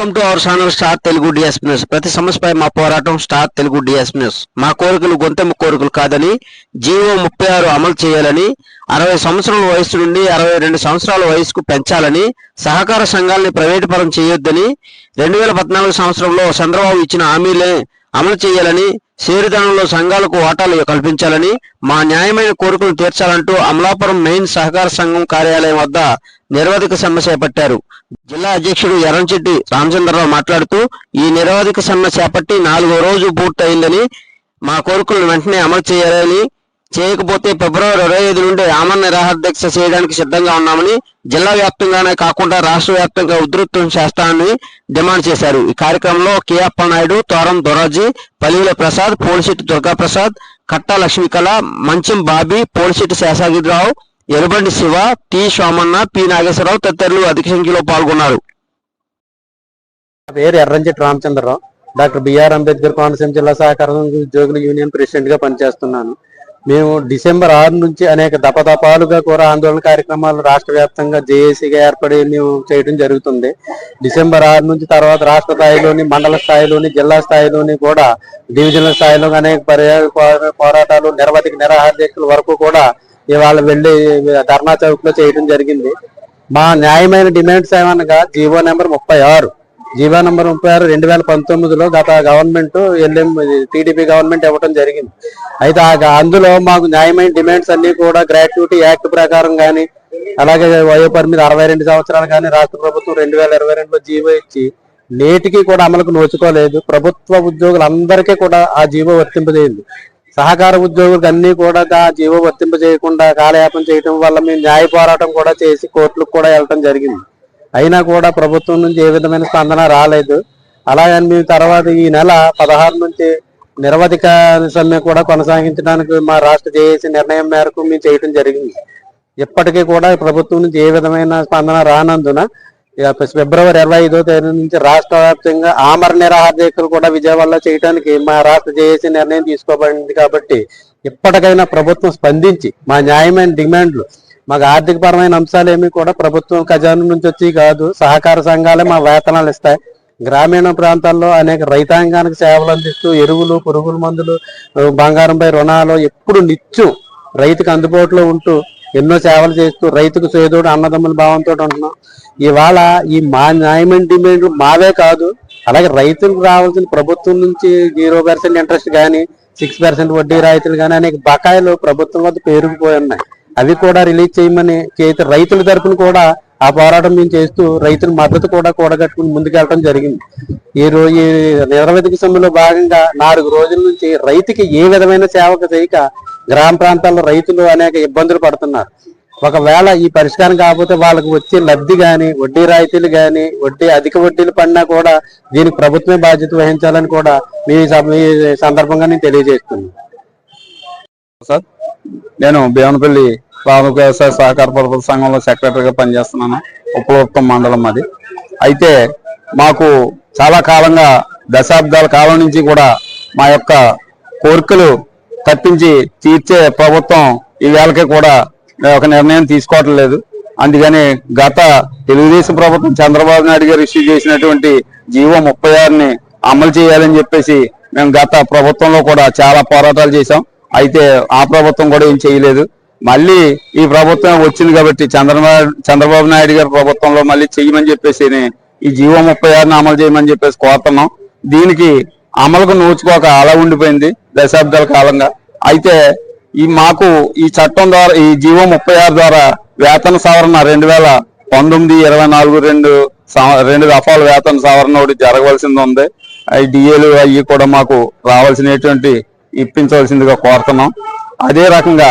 Welcome to our channel star Telugu DS news ప్రతి సమస్యపై మా పోరాటం స్టార్ తెలుగు డిఎస్ న్యూస్ మా కోరికలు గొంతెమ్మ కోరికలు కాదని జీవో ముప్పై ఆరు అమలు చేయాలని అరవై సంవత్సరాల వయసు నుండి అరవై రెండు సంవత్సరాల వయసుకు పెంచాలని సహకార సంఘాలని ప్రైవేటు పరం చేయొద్దని రెండు వేల పద్నాలుగు సంవత్సరంలో చంద్రబాబు ఇచ్చిన హామీలే అమలు చేయాలని షేరుధనంలో సంఘాలకు వాటాలు కల్పించాలని మా న్యాయమైన కోరికలు తీర్చాలంటూ అమలాపురం మెయిన్ సహకార సంఘం కార్యాలయం వద్ద నిరవధిక సమ్మె చేపట్టారు. జిల్లా అధ్యక్షుడు ఎర్రంచెట్టి రామచంద్రరావు మాట్లాడుతూ ఈ నిరవధిక సమ్మె చేపట్టి నాలుగో రోజు పూర్తయిందని మా కోరికలను వెంటనే అమలు చేయాలని చేయకపోతే ఫిబ్రవరి ఇరవై ఐదు నుండి ఆమరణ నిరాహారదీక్ష చేయడానికి సిద్ధంగా ఉన్నామని జిల్లా వ్యాప్తంగానే కాకుండా రాష్ట్ర వ్యాప్తంగా ఉధృతం చేస్తానని డిమాండ్ చేశారు. ఈ కార్యక్రమంలో కేఎప్ప నాయుడు తోరం దొరాజీ పల్లీల ప్రసాద్ పోలిశెట్టి దుర్గాప్రసాద్ కట్టా లక్ష్మీకళ మంచం బాబీ పోలిశెట్టి శేషాగిరిరావు ఎరుబండి శివ టి సోమన్న పి నాగేశ్వరరావు తదితరులు అధిక సంఖ్యలో పాల్గొన్నారు. పేరు ఎర్రంచెట్టి రామచంద్రరావు. డాక్టర్ బిఆర్ అంబేద్కర్ కోనసీమ జిల్లా సహకార ఉద్యోగుల యూనియన్ ప్రెసిడెంట్గా పనిచేస్తున్నాను. మేము డిసెంబర్ ఆరు నుంచి అనేక దపదపాలుగా కూడా ఆందోళన కార్యక్రమాలు రాష్ట్ర వ్యాప్తంగా జేఏసీగా ఏర్పడి మేము చేయడం జరుగుతుంది. డిసెంబర్ ఆరు నుంచి తర్వాత రాష్ట్ర స్థాయిలోని మండల స్థాయిలోని జిల్లా స్థాయిలోని కూడా డివిజనల్ స్థాయిలో అనేక పోరాటాలు నిరవధిక నిరాహార దీక్షల వరకు కూడా ఇవాళ వెళ్ళి ధర్నా చౌక్లో చేయడం జరిగింది. మా న్యాయమైన డిమాండ్స్ ఏమనగా జీవో నెంబర్ ముప్పై ఆరు. జీవో నంబర్ ముప్పై ఆరు రెండు వేల పంతొమ్మిదిలో గత గవర్నమెంట్ ఎల్ఎం టీడీపీ గవర్నమెంట్ ఇవ్వడం జరిగింది. అయితే ఆ అందులో మాకు న్యాయమైన డిమాండ్స్ అన్ని కూడా గ్రాట్యుటీ యాక్ట్ ప్రకారం కానీ అలాగే వయో పరిమితి అరవై రెండు సంవత్సరాలు కానీ రాష్ట్ర ప్రభుత్వం రెండు వేల ఇరవై రెండులో జీవో ఇచ్చి నేటికి కూడా అమలుకు నోచుకోలేదు. ప్రభుత్వ ఉద్యోగులందరికీ కూడా ఆ జీవో వర్తింపజేయండి సహకార ఉద్యోగులకు అన్ని కూడా ఆ జీవో వర్తింప చేయకుండా కాలయాపన చేయడం వల్ల మేము న్యాయ పోరాటం కూడా చేసి కోర్టులకు కూడా వెళ్ళటం జరిగింది. అయినా కూడా ప్రభుత్వం నుంచి ఏ విధమైన స్పందన రాలేదు. అలాగని మేము తర్వాత ఈ నెల పదహారు నుంచి నిరవధిక సమ్మె కూడా కొనసాగించడానికి మా రాష్ట్ర జేఏసీ నిర్ణయం మేరకు మేము చేయడం జరిగింది. ఇప్పటికీ కూడా ప్రభుత్వం నుంచి ఏ విధమైన స్పందన రానందున ఫిబ్రవరి ఇరవై ఐదో తేదీ నుంచి రాష్ట్ర వ్యాప్తంగా ఆమర నిరాహార దీక్షలు కూడా విజయవాడలో చేయడానికి మా రాష్ట్ర జేఏసీ నిర్ణయం తీసుకోబడింది కాబట్టి ఇప్పటికైనా ప్రభుత్వం స్పందించి మా న్యాయమైన డిమాండ్లు మాకు ఆర్థిక పరమైన అంశాలు ఏమి కూడా ప్రభుత్వం ఖజానా నుంచి వచ్చి కాదు సహకార సంఘాలే మా వేతనాలు ఇస్తాయి. గ్రామీణ ప్రాంతాల్లో అనేక రైతాంగానికి సేవలు అందిస్తూ ఎరువులు పురుగుల మందులు బంగారంపై రుణాలు ఎప్పుడు నిత్యం రైతుకు అందుబాటులో ఉంటూ ఎన్నో సేవలు చేస్తూ రైతుకు చేదోడు అన్నదమ్ముల భావంతో ఉంటున్నాం. ఇవాళ ఈ మా న్యాయమైన డిమాండ్ మావే కాదు అలాగే రైతులకు రావాల్సిన ప్రభుత్వం నుంచి జీరో పర్సెంట్ ఇంట్రెస్ట్ కానీ సిక్స్ పర్సెంట్ వడ్డీ రాయితీలు కానీ అనేక బకాయిలు ప్రభుత్వం వద్ద పేరుకుపోయి ఉన్నాయి. అవి కూడా రిలీజ్ చేయమని చేతి రైతుల తరపున కూడా ఆ పోరాటం మేము చేస్తూ రైతుల మద్దతు కూడా కూడగట్టుకుని ముందుకెళ్ళడం జరిగింది. ఈ రోజు ఈ నిరవధిక సమ్మెలో భాగంగా నాలుగు రోజుల నుంచి రైతుకి ఏ విధమైన సేవకు చేయక గ్రామ ప్రాంతాల్లో రైతులు అనేక ఇబ్బందులు పడుతున్నారు. ఒకవేళ ఈ పరిష్కారం కాకపోతే వాళ్ళకి వచ్చే లబ్ధి కానీ వడ్డీ రాయితీలు కానీ వడ్డీ అధిక వడ్డీలు పడినా కూడా దీనికి ప్రభుత్వమే బాధ్యత వహించాలని కూడా మీ ఈ సందర్భంగా నేను తెలియజేస్తున్నాను. సార్? నేను భీమనపల్లి ప్రాథమిక వ్యవసాయ సహకార పరపతి సంఘంలో సెక్రటరీగా పనిచేస్తున్నాను. ఉపలోత్తం మండలం అది. అయితే మాకు చాలా కాలంగా దశాబ్దాల కాలం నుంచి కూడా మా యొక్క కోరికలు తప్పించి తీర్చే ప్రభుత్వం ఈవేళకి కూడా ఒక నిర్ణయం తీసుకోవటం లేదు. అందుకని గత తెలుగుదేశం ప్రభుత్వం చంద్రబాబు నాయుడు గారు ఇష్యూ చేసినటువంటి జీవో ముప్పై ఆరుని అమలు చేయాలని చెప్పేసి మేము గత ప్రభుత్వంలో కూడా చాలా పోరాటాలు చేశాం. అయితే ఆ ప్రభుత్వం కూడా ఏం చేయలేదు. మళ్ళీ ఈ ప్రభుత్వం వచ్చింది కాబట్టి చంద్రబాబు చంద్రబాబు నాయుడు గారి ప్రభుత్వంలో మళ్ళీ చెయ్యమని చెప్పేసి ఈ జీవో ముప్పై ఆరుని అమలు చేయమని చెప్పేసి కోరుతున్నాం. దీనికి అమలుకు నోచుకోక అలా ఉండిపోయింది దశాబ్దాల కాలంగా. అయితే ఈ మాకు ఈ చట్టం ద్వారా ఈ జీవో ముప్పై ఆరు ద్వారా వేతన సవరణ రెండు వేల పంతొమ్మిది ఇరవై నాలుగు రెండు రెండు దఫాల వేతన సవరణ ఒకటి జరగవలసింది ఉంది. డిఏలు అవి కూడా మాకు రావాల్సినటువంటి ఇప్పించవలసిందిగా కోరుతున్నాం. అదే రకంగా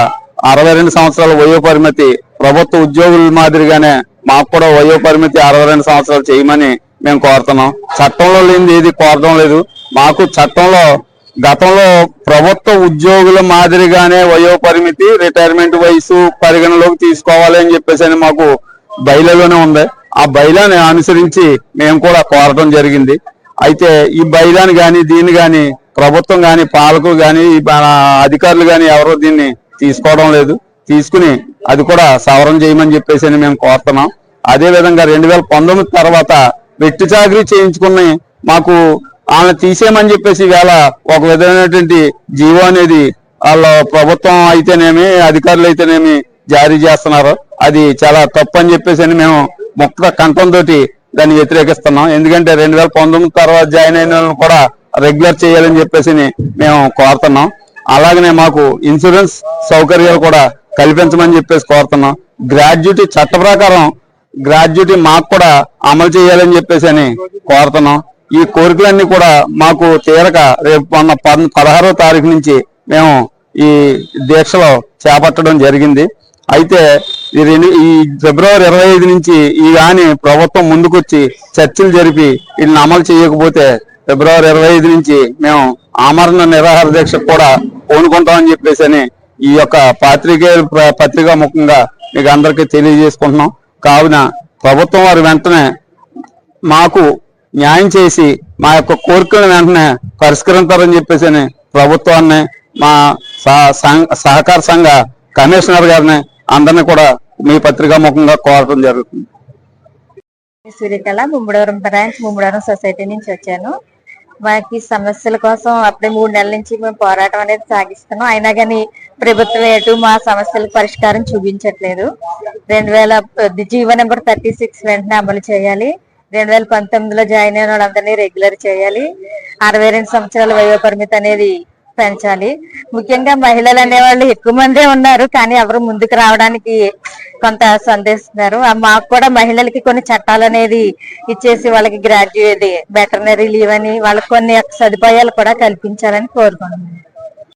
అరవై రెండు సంవత్సరాల వయో పరిమితి ప్రభుత్వ ఉద్యోగుల మాదిరిగానే మాకు కూడా వయో పరిమితి అరవై రెండు సంవత్సరాలు చేయమని మేము కోరుతున్నాం. చట్టంలో లేనిది ఏది కోరడం లేదు. మాకు చట్టంలో గతంలో ప్రభుత్వ ఉద్యోగుల మాదిరిగానే వయో పరిమితి రిటైర్మెంట్ వయసు పరిగణలోకి తీసుకోవాలి అని చెప్పేసి అని మాకు బయలులోనే ఉంది. ఆ బయలాని అనుసరించి మేము కూడా కోరటం జరిగింది. అయితే ఈ బయలాని కానీ దీన్ని కానీ ప్రభుత్వం కానీ పాలకులు కానీ అధికారులు కానీ ఎవరో దీన్ని తీసుకోవడం లేదు. తీసుకుని అది కూడా సవరణ చేయమని చెప్పేసి అని మేము కోరుతున్నాం. అదే విధంగా రెండు వేల పంతొమ్మిది తర్వాత వెట్టి చాకరీ చేయించుకుని మాకు వాళ్ళని తీసేయమని చెప్పేసి వేళ ఒక విధమైనటువంటి జీవో అనేది వాళ్ళ ప్రభుత్వం అయితేనేమి అధికారులు అయితేనేమి జారీ చేస్తున్నారు. అది చాలా తప్పు అని చెప్పేసి అని మేము ముక్త కంఠంతో దాన్ని వ్యతిరేకిస్తున్నాం. ఎందుకంటే రెండు వేల పంతొమ్మిది తర్వాత జాయిన్ అయిన వాళ్ళని కూడా రెగ్యులర్ చేయాలని చెప్పేసి మేము కోరుతున్నాం. అలాగనే మాకు ఇన్సూరెన్స్ సౌకర్యాలు కూడా కల్పించమని చెప్పేసి కోరుతున్నాం. గ్రాడ్యుటీ చట్ట ప్రకారం గ్రాడ్యుటీ మాకు కూడా అమలు చేయాలని చెప్పేసి అని కోరుతున్నాం. ఈ కోరికలన్నీ కూడా మాకు తీరక రేపు మొన్న పదహారో తారీఖు నుంచి మేము ఈ దీక్షలో చేపట్టడం జరిగింది. అయితే ఈ రెండు ఈ ఫిబ్రవరి ఇరవై ఐదు నుంచి ఈ కానీ ప్రభుత్వం ముందుకొచ్చి చర్చలు జరిపి వీళ్ళని అమలు చేయకపోతే ఫిబ్రవరి ఇరవై ఐదు నుంచి మేము ఆమరణ నిరాహార దీక్ష కూడా పూనుకుంటామని చెప్పేసి అని ఈ యొక్క పాత్రికేయులు పత్రికా ముఖంగా మీకు అందరికీ తెలియజేసుకుంటున్నాం. కావున ప్రభుత్వం వారు వెంటనే మాకు న్యాయం చేసి మా యొక్క కోరికలను వెంటనే పరిష్కరించారని చెప్పేసి అని ప్రభుత్వాన్ని మా సహ- సంఘ- సహకార సంఘ కమిషనర్ గారిని అందరినీ కూడా మీ పత్రికా ముఖంగా కోరటం జరుగుతుంది. సూర్యకళ ముమ్మడవరం బ్రాంచ్ ముమ్మడవరం సొసైటీ నుంచి వచ్చాను. మాకు సమస్యల కోసం అప్పుడే మూడు నెలల నుంచి మేము పోరాటం అనేది సాగిస్తున్నాం. అయినా కానీ ప్రభుత్వం ఎటు మా సమస్యలకు పరిష్కారం చూపించట్లేదు. రెండు వేల జీవో నెంబర్ థర్టీ సిక్స్ వెంటనే అమలు చేయాలి. రెండు వేల పంతొమ్మిదిలో జాయిన్ అయిన వాళ్ళందరినీ రెగ్యులర్ చేయాలి. అరవై రెండు సంవత్సరాల వయో పరిమితి అనేది పెంచాలి. ముఖ్యంగా మహిళలు అనేవాళ్ళు ఎక్కువ మందే ఉన్నారు కానీ ఎవరు ముందుకు రావడానికి కొంత సందేశిస్తున్నారు. మాకు కూడా మహిళలకి కొన్ని చట్టాలు అనేది ఇచ్చేసి వాళ్ళకి గ్రాడ్యుయేట్ వెటర్నరీ లీవ్ అని వాళ్ళకి కొన్ని సదుపాయాలు కూడా కల్పించాలని కోరుకుంటున్నాను